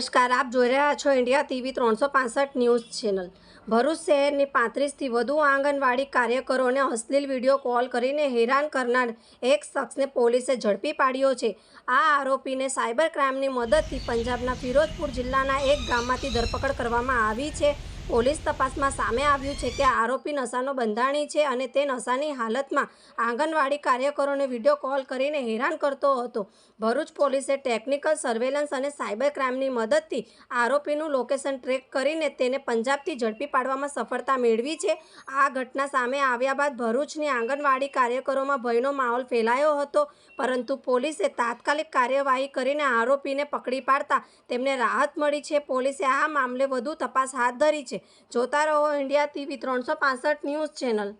નમસ્કાર, આપ જોઈ રહ્યા છો ઇન્ડિયા ટીવી ત્રણસો પાસઠ ન્યૂઝ ચેનલ. ભરૂચ શહેરની પાંત્રીસથી વધુ આંગણવાડી કાર્યકરોને અશ્લીલ વીડિયો કોલ કરીને હેરાન કરનાર એક શખ્સને પોલીસે ઝડપી પાડ્યો છે. આ આરોપીને સાયબર ક્રાઇમની મદદથી પંજાબના ફિરોજપુર જિલ્લાના એક ગામમાંથી ધરપકડ કરવામાં આવી છે. પોલીસ તપાસમાં સામે આવ્યું છે કે આરોપી નશાનો બંધાણી છે અને તે નશાની હાલતમાં આંગણવાડી કાર્યકરોને વીડિયો કોલ કરીને હેરાન કરતો હતો. ભરૂચ પોલીસે ટેકનિકલ સર્વેલન્સ અને સાયબર ક્રાઇમની મદદથી આરોપીનું લોકેશન ટ્રેક કરીને તેને પંજાબથી ઝડપી પાડવામાં સફળતા મેળવી છે. આ ઘટના સામે આવ્યા બાદ ભરૂચની આંગણવાડી કાર્યકરોમાં ભયનો માહોલ ફેલાયો હતો, પરંતુ પોલીસે તાત્કાલિક કાર્યવાહી કરીને આરોપીને પકડી પાડતા તેમને રાહત મળી છે. પોલીસે આ મામલે વધુ તપાસ હાથ ધરી છે. જોતા રહો ઇન્ડિયા ટીવી ત્રણસો પાસઠ ન્યૂઝ ચેનલ.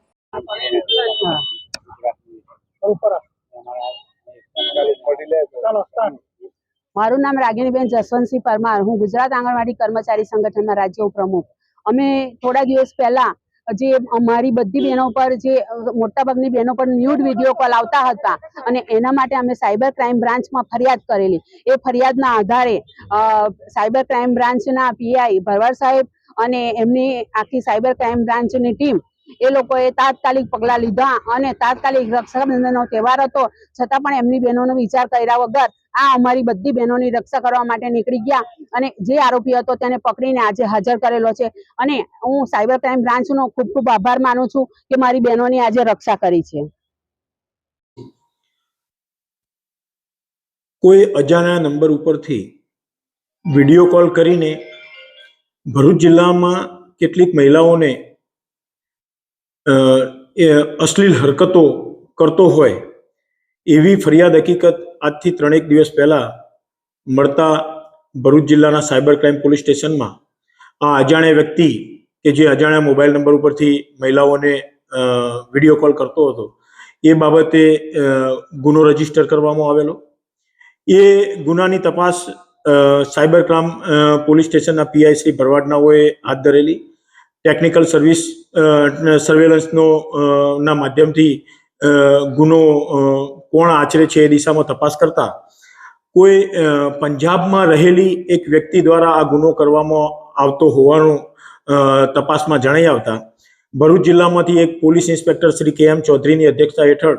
મારું નામ રાગીણીબેન જસવંતસિંહ પરમાર. હું ગુજરાત આંગણવાડી કર્મચારી સંગઠનના રાજ્ય ઉપપ્રમુખ. અમે થોડા દિવસ પહેલા જે અમારી બધી બહેનો પર જે મોટાભાગની બહેનો પર ન્યૂડ વીડિયો કોલ આવતા હતા અને એના માટે અમે સાયબર ક્રાઇમ બ્રાન્ચમાં ફરિયાદ કરેલી. એ ફરિયાદના આધારે અ, સાયબર ક્રાઇમ બ્રાન્ચના પીઆઈ ભરવાડ સાહેબ અને એમની આખી સાયબર ક્રાઇમ બ્રાન્ચની ટીમ એ લોકોએ તાત્કાલિક પગલાં લીધા અને તાત્કાલિક રક્ષાબંધનનો તહેવાર હતો. છતાં પણ એમની બહેનોનો વિચાર કર્યા વગર આ અમારી બધી બહેનોની રક્ષા કરવા માટે નીકળી ગયા અને જે આરોપી હતો તેને પકડીને આજે હાજર કરેલો છે. અને હું સાયબર ક્રાઇમ બ્રાન્ચનો ખૂબ ખૂબ આભાર માનું છું કે મારી બહેનોની આજે રક્ષા કરી છે. કોઈ અજાણ્યા નંબર ઉપરથી વીડિયો કોલ કરીને ભરૂચ જિલ્લામાં કેટલીક મહિલાઓને એ અશ્લીલ હરકતો કરતો હોય, એવી ફરિયાદ હકીકત આજથી ત્રણેક દિવસ પહેલાં મળતા ભરૂચ જિલ્લાના સાયબર ક્રાઇમ પોલીસ સ્ટેશનમાં. આ અજાણ્યા વ્યક્તિ કે જે અજાણ્યા મોબાઈલ નંબર ઉપરથી મહિલાઓને વીડિયો કોલ કરતો હતો, એ બાબતે ગુનો રજિસ્ટર કરવામાં આવેલો. એ ગુનાની તપાસ સાયબર ક્રાઇમ પોલીસ સ્ટેશનના પીઆઈ શ્રી ભરવાડનાઓએ હાથ ધરેલી. ટેકનિકલ સર્વિસ સર્વેલન્સનો ના માધ્યમથી ગુનો કોણ આચરે છે એ દિશામાં તપાસ કરતા. કોઈ પંજાબમાં રહેલી એક વ્યક્તિ દ્વારા આ ગુનો કરવામાં આવતો હોવાનું તપાસમાં જણાઈ આવતા. ભરૂચ જિલ્લામાંથી એક પોલીસ ઇન્સ્પેક્ટર શ્રી કે એમ ચૌધરીની અધ્યક્ષતા હેઠળ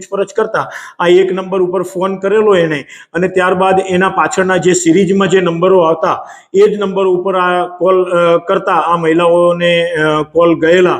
પૂછપરછ કરતા આ એક નંબર ઉપર ફોન કરેલો એને અને ત્યારબાદ એના પાછળના જે સિરીઝમાં જે નંબરો આવતા, એ જ નંબર ઉપર આ કોલ કરતા આ મહિલાઓને કોલ ગયેલા.